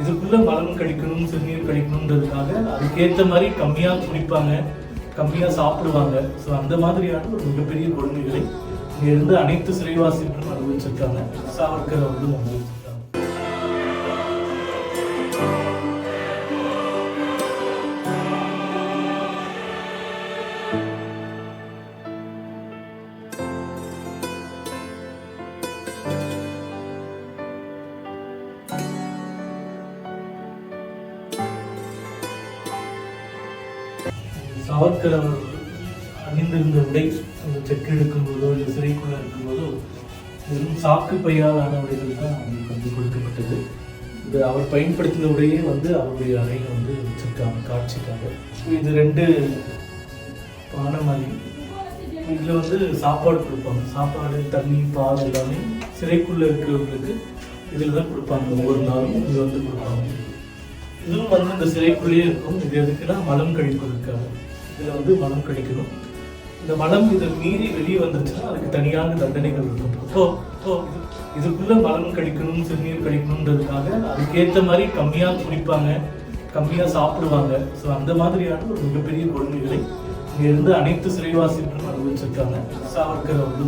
இதுக்குள்ள மலம் கழிக்கணும் சிறுநீர் கழிக்கணுன்றதுக்காக அதுக்கேற்ற மாதிரி கம்மியா குடிப்பாங்க கம்மியா சாப்பிடுவாங்க. ஸோ அந்த மாதிரியான ஒரு மிகப்பெரிய கொடுமைகளை இங்க இருந்து அனைத்து சிறைவாசிகளும் அனுபவிச்சிருக்காங்க. சாவர்கர் அவர்களும் அனுபவிச்சிருக்காங்க சாவர்கர் அவர் அணிந்திருந்த உடை அந்த செக் எடுக்கும்போதோ இல்லை சிறைக்குள்ள இருக்கும்போதோ வெறும் சாக்கு பையால் ஆன உடைகள் தான் அவங்களுக்கு வந்து கொடுக்கப்பட்டது. இது அவர் பயன்படுத்தின உடையே வந்து அவருடைய அறையில் வந்து வச்சிருக்காங்க காட்சிக்காக. இது ரெண்டு பானமலி இதில் வந்து சாப்பாடு கொடுப்பாங்க. சாப்பாடு தண்ணி பால் எல்லாமே சிறைக்குள்ளே இருக்கிறவங்களுக்கு இதில் தான் கொடுப்பாங்க. ஒவ்வொரு நாளும் இது வந்து கொடுப்பாங்க. இதுவும் வந்து இந்த சிறைக்குள்ளேயே இருக்கும். இது எதுக்குன்னா மலம் கழிப்பதற்காக. இதில் வந்து மலம் கிடைக்கணும் இந்த மலம் இதை மீறி வெளியே வந்துருச்சுன்னா அதுக்கு தனியான தண்டனைகள் இருக்கும் ஸோ ஸோ இது- இதுக்குள்ள மலம் கழிக்கணும் சிறுநீர் கழிக்கணுன்றதுக்காக அதுக்கேற்ற மாதிரி கம்மியா குடிப்பாங்க கம்மியா சாப்பிடுவாங்க. ஸோ அந்த மாதிரியான ஒரு மிகப்பெரிய கொடுமைகளை இங்கே இருந்து அனைத்து சிறைவாசிகளும் அனுபவிச்சிருக்காங்க. சாவர்கர் வந்து